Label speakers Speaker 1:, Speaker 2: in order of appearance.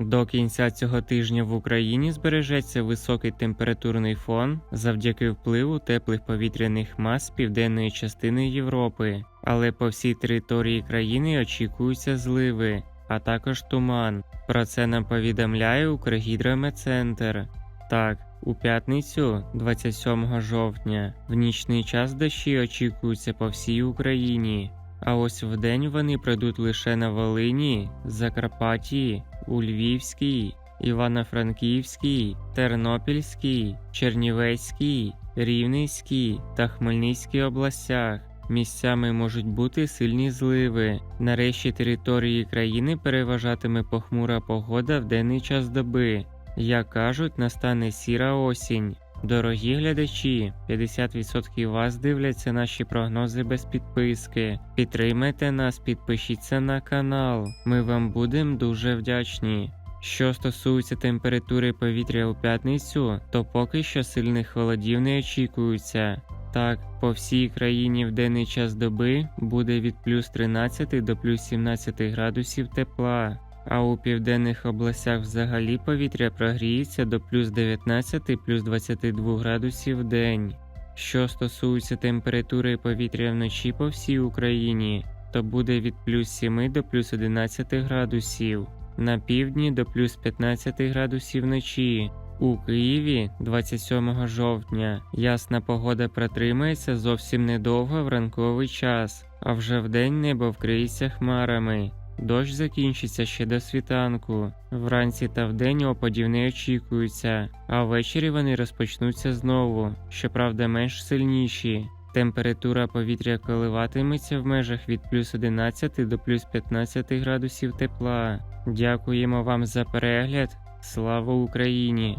Speaker 1: До кінця цього тижня в Україні збережеться високий температурний фон завдяки впливу теплих повітряних мас південної частини Європи, але по всій території країни очікуються зливи, а також туман. Про це нам повідомляє Укргідрометцентр. Так, у п'ятницю, 27 жовтня, в нічний час дощі очікуються по всій Україні. А ось вдень вони пройдуть лише на Волині, Закарпатті, у Львівській, Івано-Франківській, Тернопільській, Чернівецькій, Рівненській та Хмельницькій областях. Місцями можуть бути сильні зливи. Нарешті території країни переважатиме похмура погода в денний час доби. Як кажуть, настане сіра осінь. Дорогі глядачі, 50% вас дивляться наші прогнози без підписки. Підтримайте нас, підпишіться на канал. Ми вам будемо дуже вдячні. Що стосується температури повітря у п'ятницю, то поки що сильних холодів не очікується. Так, по всій країні в денний час доби буде від плюс 13 до плюс 17 градусів тепла, а у південних областях взагалі повітря прогріється до плюс 19 плюс 22 градусів в день. Що стосується температури повітря вночі по всій Україні, то буде від плюс 7 до плюс 11 градусів, на півдні до плюс 15 градусів вночі. У Києві 27 жовтня ясна погода протримається зовсім недовго в ранковий час, а вже вдень небо вкриється хмарами. Дощ закінчиться ще до світанку. Вранці та вдень опадів не очікується, а ввечері вони розпочнуться знову, щоправда менш сильніші. Температура повітря коливатиметься в межах від плюс 11 до плюс 15 градусів тепла. Дякуємо вам за перегляд. Слава Україні!